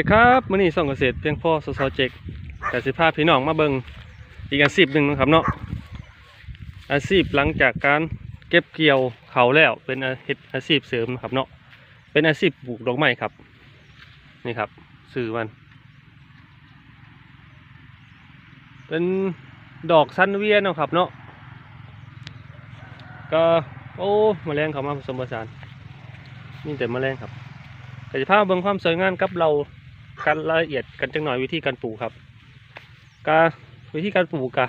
ดีครับมื้อนี้ส่องเกษตรเพียงพ่อสสเจกแต่สิพาพี่น้องมาเบิ่งอีกอาชีพหนึ่งนะครับเนาะอาชีพหลังจากการเก็บเกี่ยวเขาแล้วเป็นอาเฮ็ดอาชีพเสริมนะครับเนาะเป็นอาชีพปลูกดอกไม้ครับนี่ครับสื่อมัน เป็นดอกซันเวียเนะครับเนาะก็โอ้แมลงเขามาผสมผสานนี่แต่แมลงครับก็จะพาเบิ่งความสวยงามกับเรา การรายละเอียดกันจังหน่อยวิธีการปลูกครับกาวิธีการปลูกกะ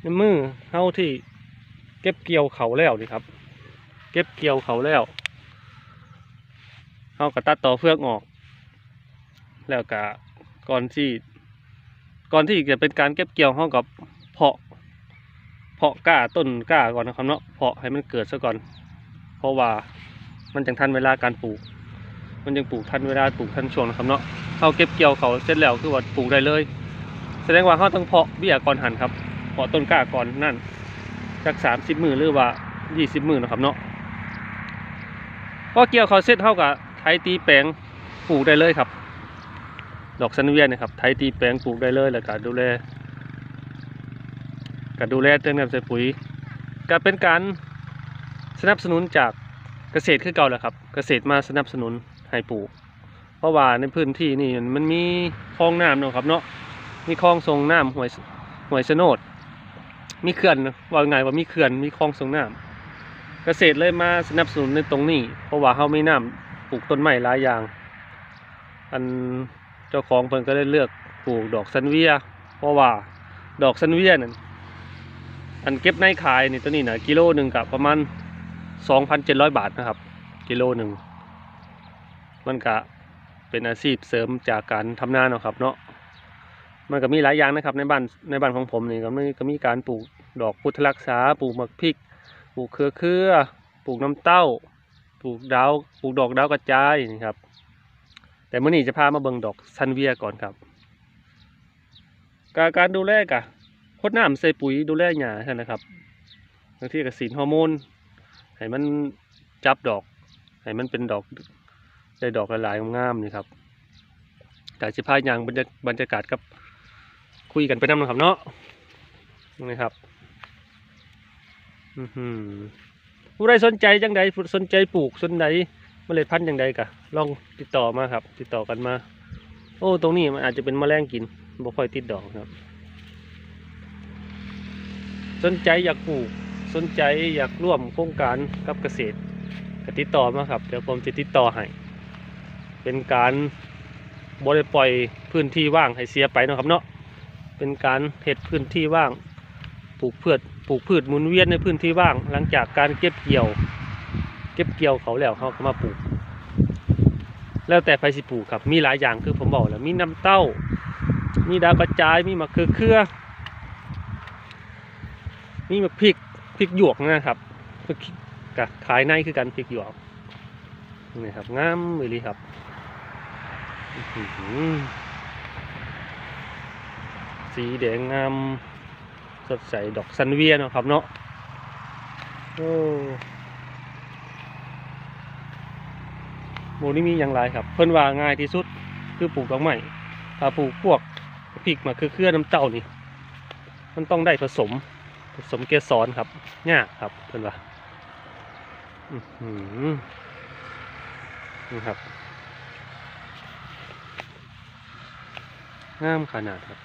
ในมือเท่าที่เก็บเกี่ยวเขาแล้วนี่ครับ เก็บเกี่ยวเขาแล้วเอากระตัดต่อเฟือกออก แล้วกะก่อนที่ก่อนที่จะเป็นการเก็บเกี่ยวเขากับเพาะ เพาะก้าต้นก้าก่อนนะครับเนาะเพาะให้มันเกิดซะก่อน เพราะว่ามันจังทันเวลาการปลูก มันยังปลูกทันเวลาปลูกทันช่วงนะครับเนาะ เขาเก็บเกี่ยวเขาเสร็จแล้วคือว่าปลูกได้เลย แสดงว่าเขาต้องเพาะเบี้ยก่อนหันครับเพาะต้นกล้าก่อนนั่นจากสามสิบมือหรือว่ายี่สิบมือนะครับเนาะพอเกี่ยวเขาเสร็จเท่ากับไถตีแปลงปลูกได้เลยครับ ดอกซันเวียนนะครับไถตีแปลงปลูกได้เลยแล้วก็ดูแลก็ดูแลเติมน้ำใส่ปุ๋ยก็เป็นการสนับสนุนจากเกษตรคือเก่าแหละครับ เกษตรมาสนับสนุนให้ปลูก ราะว่าในพื้นที่นี่มันมีคลองน้ำเนาะครับเนาะมีคลองส่งน้ำห้วยห้วยสนดมีเขื่อนว่าไงว่ามีเขื่อนมีคลองส่งน้ำเกษตรเลยมาสนับสนุนในตรงนี้ เพราะว่าเขาไม่น้ำปลูกต้นไม้หลายอย่าง อันเจ้าของเพิ่นก็ได้เลือกปลูกดอกซันเวีย เพราะว่าดอกซันเวียนั่นอันเก็บในขายนี่ตัวนี้นะกิโลหนึ่งกับประมาณสองพันเจ็ดร้อยบาทนะครับ กิโลหนึ่งมันก็ เป็นอาชีพเสริมจากการทำนาเนาะครับเนาะมันก็มีหลายอย่างนะครับในบ้านในบ้านของผมนี่ก็มีก็มีการปลูกดอกพุทธรักษาปลูกหมักพริกปลูกเครือเครือปลูกน้ำเต้า ปลูกดาวปลูกดอกดาวกระจายนี่ครับ แต่เมื่อนี้จะพามาเบิ่งดอกซันเวียก่อนครับการการดูแลกะพดน้ำใส่ปุ๋ยดูแลหญ้าใช่นะครับบางทีก็สีดฮอร์โมนให้มันจับดอกให้มันเป็นดอก ได้ดอกหลายๆงามๆนี่ครับแต่สิพายางบรรยาบรรยากาศกับคุยกันไปน้ำนะครับเนาะนี่ครับอือหือผู้ใดสนใจจังใดสนใจปลูกสนใจเมล็ดพันธุ์จังใดกะลองติดต่อมาครับ ติดต่อกันมา โอ้ตรงนี้มันอาจจะเป็นแมลงกินบ่ค่อยติดดอกครับ สนใจอยากปลูกสนใจอยากร่วมโครงการกับเกษตรก็ติดต่อมาครับ เดี๋ยวผมจะติดต่อให้ เป็นการบริปล่อยพื้นที่ว่างให้เสียไปนะครับเนาะเป็นการเห็ดพื้นที่ว่าง ปลูกพืชปลูกพืชหมุนเวียนในพื้นที่ว่าง หลังจากการเก็บเกี่ยว เก็บเกี่ยวเขาแล้วเขาก็มาปลูก แล้วแต่ไปสิปลูกครับมีหลายอย่างคือผมบอกแล้วมีน้ำเต้า มีดาวกระจายมีมะเขือเครือมีมะพริกพริกหยวกนะครับกกะขายในคือกันพริกหยวกนี่ครับงามเลยครับ สีแดงงาม สดใสดอกซันเวียเนาะครับเนาะโอ้โมนี่มีอย่างไรครับ เพิ่นว่าง่ายที่สุดคือปลูกดอกไม้ถ้าปลูกพวกพริกมาคือเครือน้ำเต้านี่ มันต้องได้ผสม ผสมเกสรครับยากครับเพื่อนว่าอือหือนี่ครับ งามขนาดครับ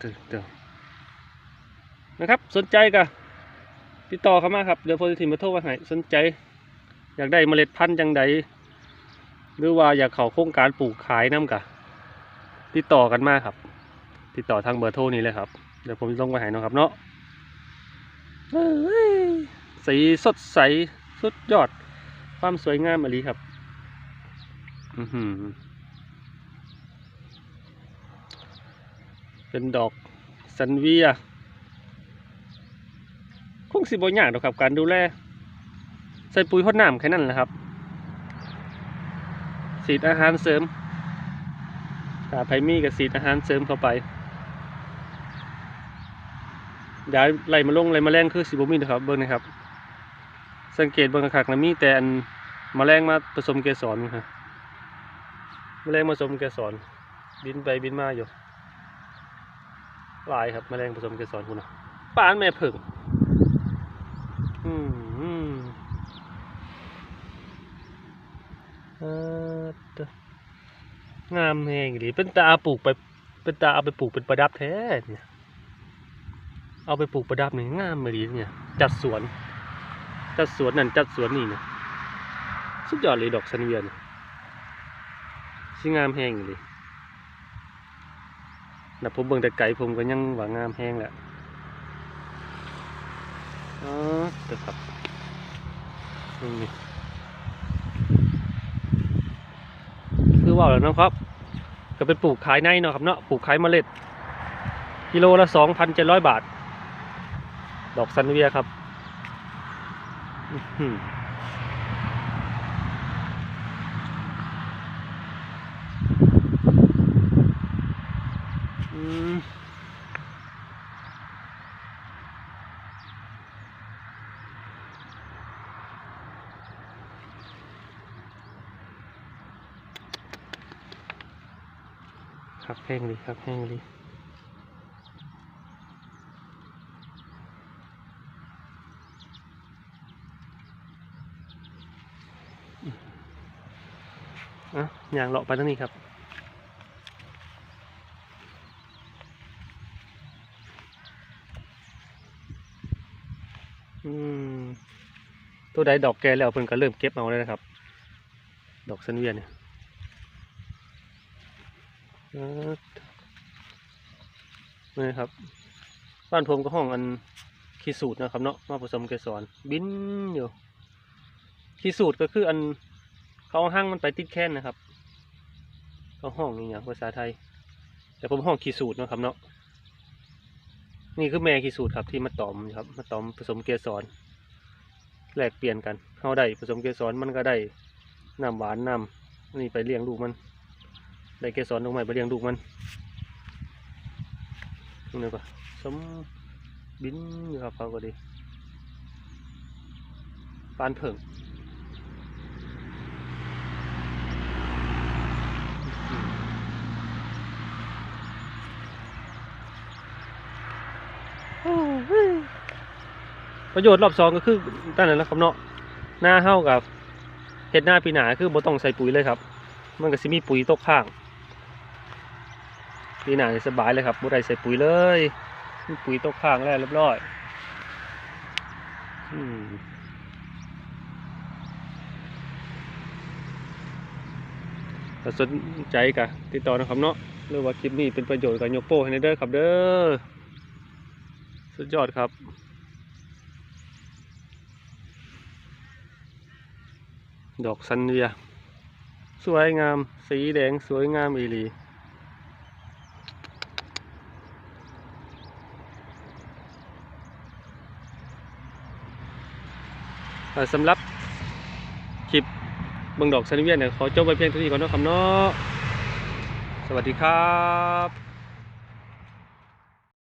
ตึงเดี๋ยวนะครับ สนใจก็ติดต่อเข้ามาครับ เดี๋ยวโพสิทีมาโทรมาให้สนใจ อยากได้เมล็ดพันธุ์จังใดหรือว่าอยากเข้าโครงการปลูกขายน้ำกะติดต่อกันมาครับ ติดต่อทางเบอร์โทรนี้เลยครับ เดี๋ยวผมลงไปให้นะครับเนาะสีสดใส สุดยอด ความสวยงามอหลีครับ อือหือ เป็นดอกซันเวียคงสิบ่ยากหรอกครับ การดูแล ใส่ปุ๋ยพดน้ำแค่นั้นแหละครับสีดอาหารเสริมถ้าไผมีกับสีดอาหารเสริมเข้าไปเดี๋ยวไล่มาลงไล่มาแรงคือสิบมีนะครับเบิ้งนะครับ สังเกตเบิ้งคักนะมีแต่อันมาแรงมาผสมเกสรนะครับแมลงผสมเกสรบินไปบินมาอยู่ ลายครับแมลงผสมเกสรคุณนะป่านแม่ผึ่งอืมอืมเออเด้องามแหงดีเป็นตาปลูกไป เป็นตาเอาไปปลูกเป็นประดับแท้เนี่ยเอาไปปลูกประดับนี่งามเลยเนี่ย จัดสวน จัดสวนนั่นจัดสวนนี่เนี่ยสุดยอดเลยดอกซันเวียนสิงามแห้งเลย นะผมเบิ่งแต่ไกลผมก็ยังหวางามแห้งแหละอ๋อเดี๋ยวครับนี่คือว่าแล้วเนาะครับ ก็เป็นปลูกขายในเนาะครับเนาะปลูกขายเมล็ด กิโลละสองพันเจ็ดร้อยบาท ดอกซันเวียครับ คักแห้งเลยคักแห้งเลยอะอย่างเลาะไปทางนี้ครับอืมตัวใดดอกแก่แล้วเพิ่นก็เริ่มเก็บเอาเลยนะครับ ดอกซันเวียนเนี่ย นี่ครับ บ้านผมก็ห้องอันขีสูตรนะครับเนาะมาผสมเกสรบินอยู่ขีสูตรก็คืออันเขาห้างมันไปติดแค้นนะครับเขาห้องนี่อย่างภาษาไทย แต่ผมห้องขีสูตรนะครับเนาะนี่คือแม่ขีสูตรครับที่มาตอมครับ มาตอมผสมเกสรแลกเปลี่ยนกันเขาได้ผสมเกสรมันก็ได้น้ำหวานน้ำนี่ไปเลี้ยงลูกมัน ได้เกสรลงใหม่ไปเลี้ยงลูกมันนี่ก็สมบินอยู่ครับเขาก็ดีปานเผิงประโยชน์รอบสองก็คือตั้งนั้นแล้วครับเนาะหน้าเห้ากับเห็ดหน้าปีหนาคือบ่ต้องใส่ปุ๋ยเลยครับ มันก็สิมีปุ๋ยตกข้าง ปีหน้าสบายเลยครับบ่ไดใส่ปุ๋ยเลยปุ๋ยตกข้างแล้วเรียบร้อยถ้าสนใจกะติดต่อนะครับเนาะหรือว่าคลิปนี้เป็นประโยชน์กับยกโป้ให้เด้อครับเด้อสุดยอดครับดอกซันเวีย สวยงาม สีแดงสวยงามอีหลีเอ่อ สำหรับคลิปเบิ่งดอกซันเวียนเนี่ยขอจบไปเพียงเท่านี้ก่อนนะครับเนาะสวัสดีครับ